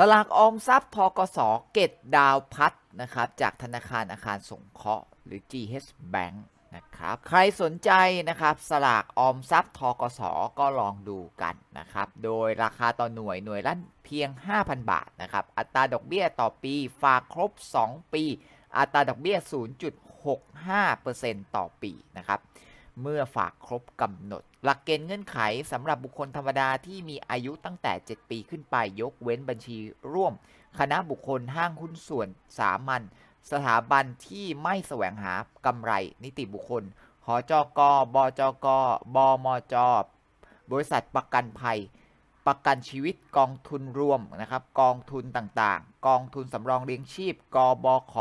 สลากออมทรัพย์ทกสเกตดาวพัดนะครับจากธนาคารอาคารสงเคราะห์หรือ GH Bank นะครับใครสนใจนะครับสลากออมทรัพย์ทกสก็ลองดูกันนะครับโดยราคาต่อหน่วยหน่วยละเพียง 5,000 บาทนะครับอัตราดอกเบี้ยต่อปีฝากครบ 2 ปี อัตราดอกเบี้ย 0.65%ต่อปีนะครับ เมื่อฝากครบกำหนด หลักเกณฑ์เงื่อนไขสำหรับบุคคลธรรมดาที่มีอายุตั้งแต่ 7 ปีขึ้นไปยกเว้นบัญชีร่วม คณะบุคคลห้างหุ้นส่วนสามัญสถาบันที่ไม่แสวงหากำไรนิติบุคคล หจก บจก บมจ บริษัทประกันภัย ประกันชีวิตกองทุนรวมนะครับ กองทุนต่างๆ กองทุนสำรองเลี้ยงชีพ กบข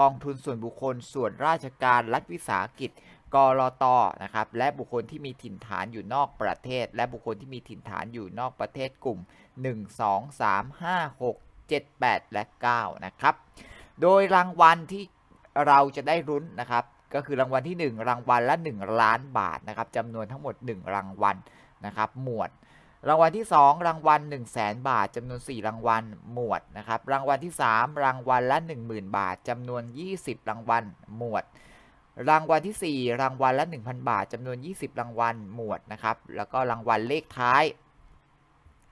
กองทุนส่วนบุคคล ส่วนราชการ รัฐวิสาหกิจ กรตนะครับและบุคคลที่มีถิ่นฐานอยู่นอกประเทศ และบุคคลที่มีถิ่นฐานอยู่นอกประเทศกลุ่ม 1 2 3 5 6 7 8 และ 9 นะครับ โดยรางวัลที่เราจะได้รุ้นนะครับ ก็คือรางวัลที่ 1 รางวัลละ 1 ล้านบาทนะครับจำนวนทั้งหมด 1 รางวัลนะครับ หมวด รางวัลที่ 2 รางวัล 1 0 0 0 0แบาทจำนวน 4 รางวัลหมวดนะครับ รางวัลที่ 3 รางวัลละ 10,000 บาทจำนวน 20 รางวัลหมวด รางวัลที่ 4 รางวัลละ 1,000 บาทจำนวน 20 รางวัลหมวดนะครับ แล้วก็รางวัลเลขท้าย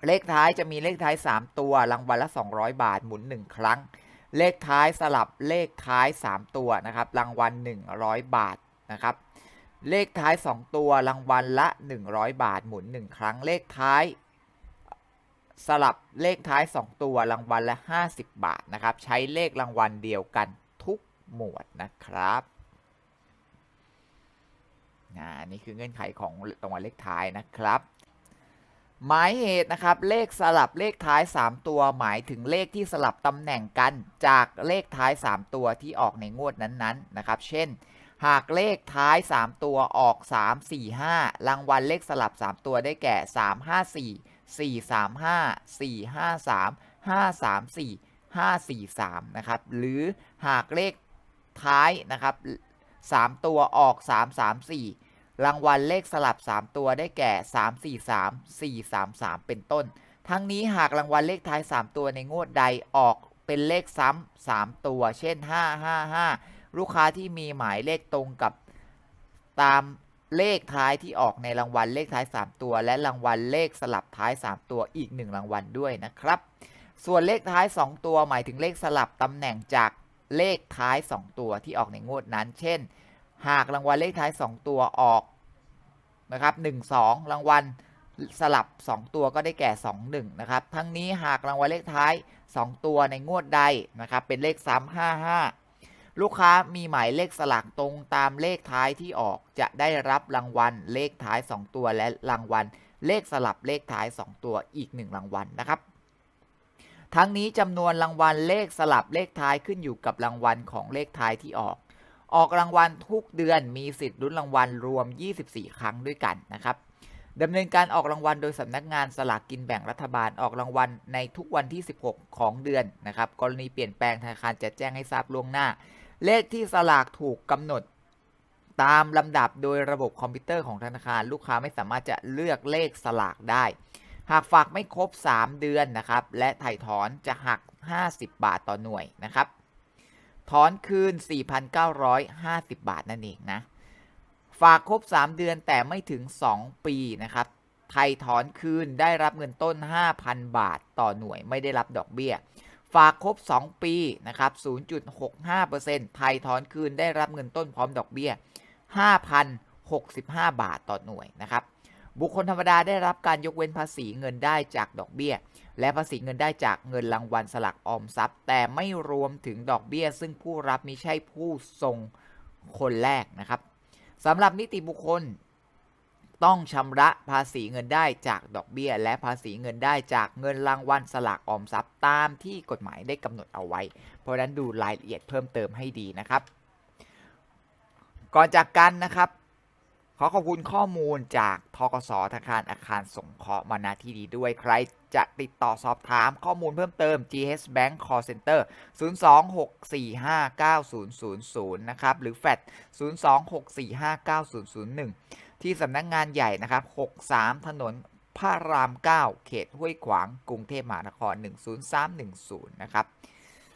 เลขท้ายจะมีเลขท้าย 3 ตัว รางวัลละ 200 บาทหมุน 1 ครั้ง เลขท้ายสลับเลขท้าย 3 ตัวนะครับ รางวัล 100 บาทนะครับ เลขท้าย 2 ตัว รางวัลละ 100 บาทหมุน 1 ครั้ง เลขท้าย สลับเลขท้าย 2 ตัว รางวัลละ 50 บาทนะครับ ใช้เลขรางวัลเดียวกันทุกหมวดนะครับ นะนี่คือเงื่อนไขของรางวัลเลขท้ายนะครับ หมายเหตุนะครับเลขสลับเลขท้าย 3 ตัว หมายถึงเลขที่สลับตำแหน่งกันจากเลขท้าย 3 ตัวที่ออกในงวดนั้นๆนะครับ เช่น หากเลขท้าย 3 ตัวออก 3 4 5 รางวัลเลขสลับ 3 ตัวได้แก่ 3 5 4 4 3 5 4 5 3 5 3 4 5 4 3นะครับ หรือหากเลขท้ายนะครับ 3 ตัวออก 3 3 4 รางวัลเลขสลับ 3 ตัวได้แก่ 3 4 3 4 3 3 เป็นต้น ทั้งนี้หากรางวัลเลขท้าย 3 ตัวในงวดใดออกเป็นเลขซ้ำ3ตัว เช่น 5 5 5 ลูกค้าที่มีหมายเลขตรงกับตามเลขท้ายที่ออกในรางวัลเลขท้าย 3 ตัว และรางวัลเลขสลับท้าย 3 ตัวอีก 1 รางวัลด้วยนะครับ ส่วนเลขท้าย 2 ตัวหมายถึงเลขสลับตำแหน่งจากเลขท้าย 2 ตัวที่ออกในงวดนั้น เช่น หากรางวัลเลขท้าย 2 ตัวออกนะครับ1 2 รางวัลสลับ 2 ตัวก็ได้แก่ 2 1 นะครับ ทั้งนี้หากรางวัลเลขท้าย 2 ตัวในงวดใดนะครับ เป็นเลขซ้ำ5 5 ลูกค้ามีหมายเลขสลักตรงตามเลขท้ายที่ออกจะได้รับรางวัลเลขท้าย 2 ตัวและรางวัลเลขสลับเลขท้าย 2 ตัวอีก 1 รางวัลนะครับ ทั้งนี้จำนวนรางวัลเลขสลับเลขท้ายขึ้นอยู่กับรางวัลของเลขท้ายที่ออก ออกรางวัลทุกเดือนมีสิทธิ์ลุ้นรางวัลรวม 24 ครั้งด้วยกันนะครับดำเนินการออกรางวัลโดยสำนักงานสลากกินแบ่งรัฐบาลออกรางวัลในทุกวันที่ 16 ของเดือนนะครับ กรณีเปลี่ยนแปลงธนาคารจะแจ้งให้ทราบล่วงหน้า เลขที่สลากถูกกำหนด ตามลำดับโดยระบบคอมพิวเตอร์ของธนาคาร ลูกค้าไม่สามารถจะเลือกเลขสลากได้ หากฝากไม่ครบ 3 เดือนนะครับ และถ่ายถอนจะหัก 50 บาทต่อหน่วยนะครับ อนคืน 4,950 บาทนั่นเองนะ ฝากครบ 3 เดือนแต่ไม่ถึง 2 ปีนะครับ ไทยถอนคืนได้รับเงินต้น 5,000 บาทต่อหน่วยไม่ได้รับดอกเบี้ย ฝากครบ 2 ปีนะครับ 0.65%ไทยถอนคืนได้รับเงินต้นพร้อมดอกเบี้ย 5,065 บาทต่อหน่วยนะครับ บุคคลธรรมดาได้รับการยกเว้นภาษีเงินได้จากดอกเบี้ย และภาษีเงินได้จากเงินรางวัลสลักออมทรัพย์ แต่ไม่รวมถึงดอกเบี้ย ซึ่งผู้รับมิใช่ผู้ทรงคนแรกนะครับสำหรับนิติบุคคล ต้องชำระภาษีเงินได้จากดอกเบี้ย และภาษีเงินได้จากเงินรางวัลสลากออมทรัพย์ตามที่กฎหมายได้กำหนดเอาไว้ เพราะนั้นดูรายละเอียดเพิ่มเติมให้ดีนะครับ ก่อนจากกันนะครับ อขอบคุณข้อมูลจากทกสธนาคารอาคารสงเคราะห์มาณที่ดีด้วยใครจะติดต่อสอบถามข้อมูลเพิ่มเติม GH Bank Call Center 026459000 นะครับ หรือ FAT 026459001 ที่สำนักงงานใหญ่นะครับ 63 ถนนพระราม 9 เขตห้วยขวาง กรุงเทพมหานคร 10310 นะครับ